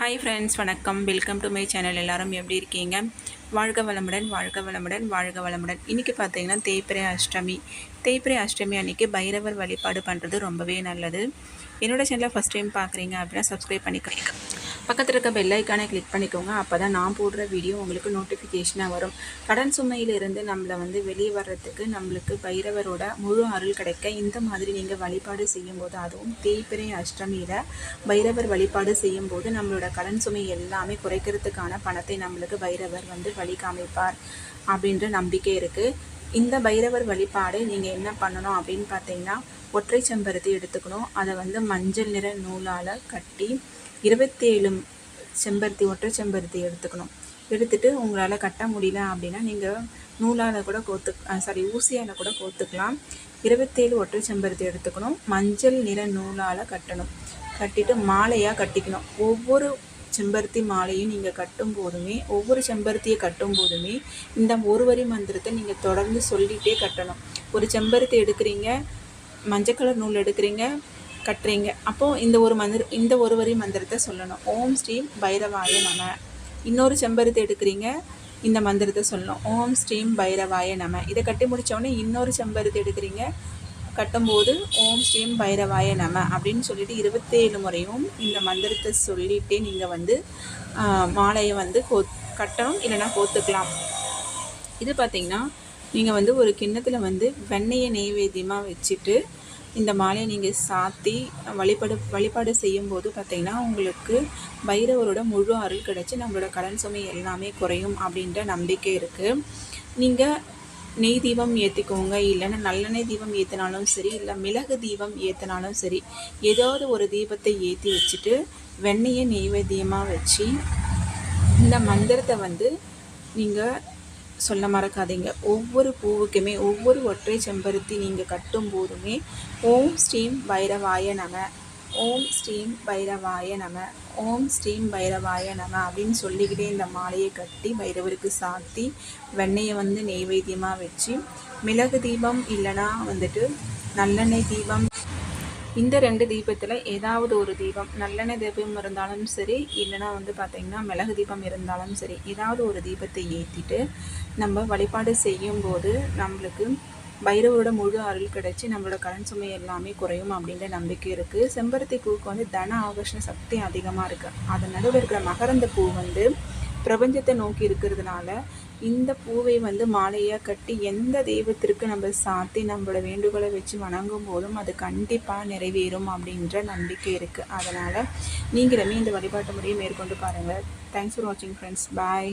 Hi friends வணக்கம். Welcome to my channel எல்லாரும் எப்படி இருக்கீங்க? வாழ்க வளமுடன் வாழ்க வளமுடன் வாழ்க வளமுடன். இன்றைக்கி பார்த்தீங்கன்னா தேய்பிரை அஷ்டமி. தேய்பிரை அஷ்டமி அன்றைக்கி பைரவர் வழிபாடு பண்ணுறது ரொம்பவே நல்லது. என்னோடய சேனலை ஃபஸ்ட் டைம் பார்க்குறீங்க அப்படின்னா சப்ஸ்கிரைப் பண்ணிக்கிறீங்க பக்கத்தில் இருக்க பெல்லைக்கானே கிளிக் பண்ணிக்கோங்க. அப்போ தான் நான் போடுற வீடியோ உங்களுக்கு நோட்டிஃபிகேஷனாக வரும். கடன் சுமையிலிருந்து நம்மளை வந்து வெளியே வர்றதுக்கு நம்மளுக்கு பைரவரோட முழு அருள் கிடைக்க இந்த மாதிரி நீங்கள் வழிபாடு செய்யும்போது அதுவும் தேய்பிரை அஷ்டமியில் பைரவர் வழிபாடு செய்யும்போது நம்மளோட கடன் சுமை எல்லாமே குறைக்கிறதுக்கான பணத்தை நம்மளுக்கு பைரவர் வந்து வழி காமிப்பார் அப்படின்ற நம்பிக்கை இருக்குது இந்த பைரவர் வழிபாடு நீங்கள் என்ன பண்ணணும் அப்படின்னு பார்த்தீங்கன்னா ஒற்றை செம்பருத்தி எடுத்துக்கணும். அதை வந்து மஞ்சள் நிற நூலால் கட்டி இருபத்தேழு செம்பருத்தி ஒற்றை செம்பருத்தி எடுத்துக்கணும். எடுத்துட்டு உங்களால் கட்ட முடியல அப்படின்னா நீங்கள் நூலால் கூட கோத்து சாரி ஊசியால் கூட கோத்துக்கலாம். இருபத்தேழு ஒற்றை செம்பருத்தி எடுத்துக்கணும். மஞ்சள் நிற நூலால் கட்டணும். கட்டிட்டு மாலையாக கட்டிக்கணும். ஒவ்வொரு செம்பருத்தி மாலையும் நீங்கள் கட்டும் போதுமே ஒவ்வொரு செம்பருத்தியை கட்டும் போதுமே இந்த ஒரு வரி மந்திரத்தை நீங்கள் தொடர்ந்து சொல்லிகிட்டே கட்டணும். ஒரு செம்பருத்தி எடுக்கிறீங்க மஞ்சள் கலர் நூல் எடுக்கிறீங்க கட்டுறீங்க. அப்போது இந்த ஒரு மந்திர இந்த ஒரு வரி மந்திரத்தை சொல்லணும். ஓம் ஸ்ரீ பைரவாய நம. இன்னொரு செம்பருத்தி எடுக்கிறீங்க இந்த மந்திரத்தை சொல்லணும். ஓம் ஸ்ரீம் பைரவாய நம. இதை கட்டி முடித்தோடனே இன்னொரு செம்பருத்தி எடுக்கிறீங்க கட்டும்போது ஓம் ஸ்ரீம் பைரவாய நம அப்படின்னு சொல்லிட்டு இருபத்தேழு முறையும் இந்த மந்திரத்தை சொல்லிகிட்டே நீங்கள் வந்து மாலையை வந்து கோ கட்டணும் இல்லைன்னா கோத்துக்கலாம். இது பார்த்திங்கன்னா நீங்கள் வந்து ஒரு கிண்ணத்தில் வந்து வெண்ணெயை நெய்வேத்தியமாக வச்சுட்டு இந்த மாலையை நீங்கள் சாத்தி வழிபாடு வழிபாடு செய்யும்போது பார்த்திங்கன்னா உங்களுக்கு பைரவரோட முழு அருள் கிடச்சி நம்மளோட கடன் சுமை எல்லாமே குறையும் அப்படின்ற நம்பிக்கை இருக்குது நீங்கள் நெய் தீபம் ஏற்றிக்கோங்க இல்லைன்னா நல்லெண்ணெய் தீபம் ஏற்றினாலும் சரி இல்லை மிளகு தீபம் ஏற்றினாலும் சரி ஏதாவது ஒரு தீபத்தை ஏற்றி வச்சுட்டு வெண்ணெயை நெய்வேத்தியமாக வச்சு இந்த மந்திரத்தை வந்து நீங்கள் சொல்ல மறக்காதீங்க. ஒவ்வொரு பூவுக்குமே ஒவ்வொரு ஒற்றை செம்பருத்தி நீங்கள் கட்டும் போதுமே ஓம் ஸ்ரீம் பைரவாய நம ஓம் ஸ்ரீம் பைரவாய நம ஓம் ஸ்ரீம் பைரவாய நம அப்படின்னு சொல்லிக்கிட்டே இந்த மாலையை கட்டி பைரவருக்கு சாத்தி வெண்ணெயை வந்து நெய்வேத்தியமாக வச்சு மிளகு தீபம் இல்லைனா வந்துட்டு நல்லெண்ணெய் தீபம் இந்த ரெண்டு தீபத்தில் ஏதாவது ஒரு தீபம் நல்லெண்ணெய் தீபம் இருந்தாலும் சரி இல்லைனா வந்து பார்த்திங்கன்னா மிளகு தீபம் இருந்தாலும் சரி ஏதாவது ஒரு தீபத்தை ஏற்றிட்டு நம்ம வழிபாடு செய்யும்போது நம்மளுக்கு பைரவரோட முழு அருள் கிடச்சி நம்மளோட கடன் சுமை எல்லாமே குறையும் அப்படின்ற நம்பிக்கை இருக்குது செம்பருத்தி பூவுக்கு வந்து தன ஆகர்ஷண சக்தி அதிகமாக இருக்குது அதன் நடுவில் இருக்கிற மகரந்த பூ வந்து பிரபஞ்சத்தை நோக்கி இருக்கிறதுனால இந்த பூவை வந்து மாலையாக கட்டி எந்த தெய்வத்திற்கு நம்ம சாத்தி நம்மளோட வேண்டுகோளை வச்சு வணங்கும் போதும் அது கண்டிப்பாக நிறைவேறும் அப்படின்ற நம்பிக்கை இருக்குது அதனால் நீங்களுமே இந்த வழிபாட்டு முறையை மேற்கொண்டு பாருங்கள் தேங்க்ஸ் ஃபார் வாட்சிங் ஃப்ரெண்ட்ஸ் பாய்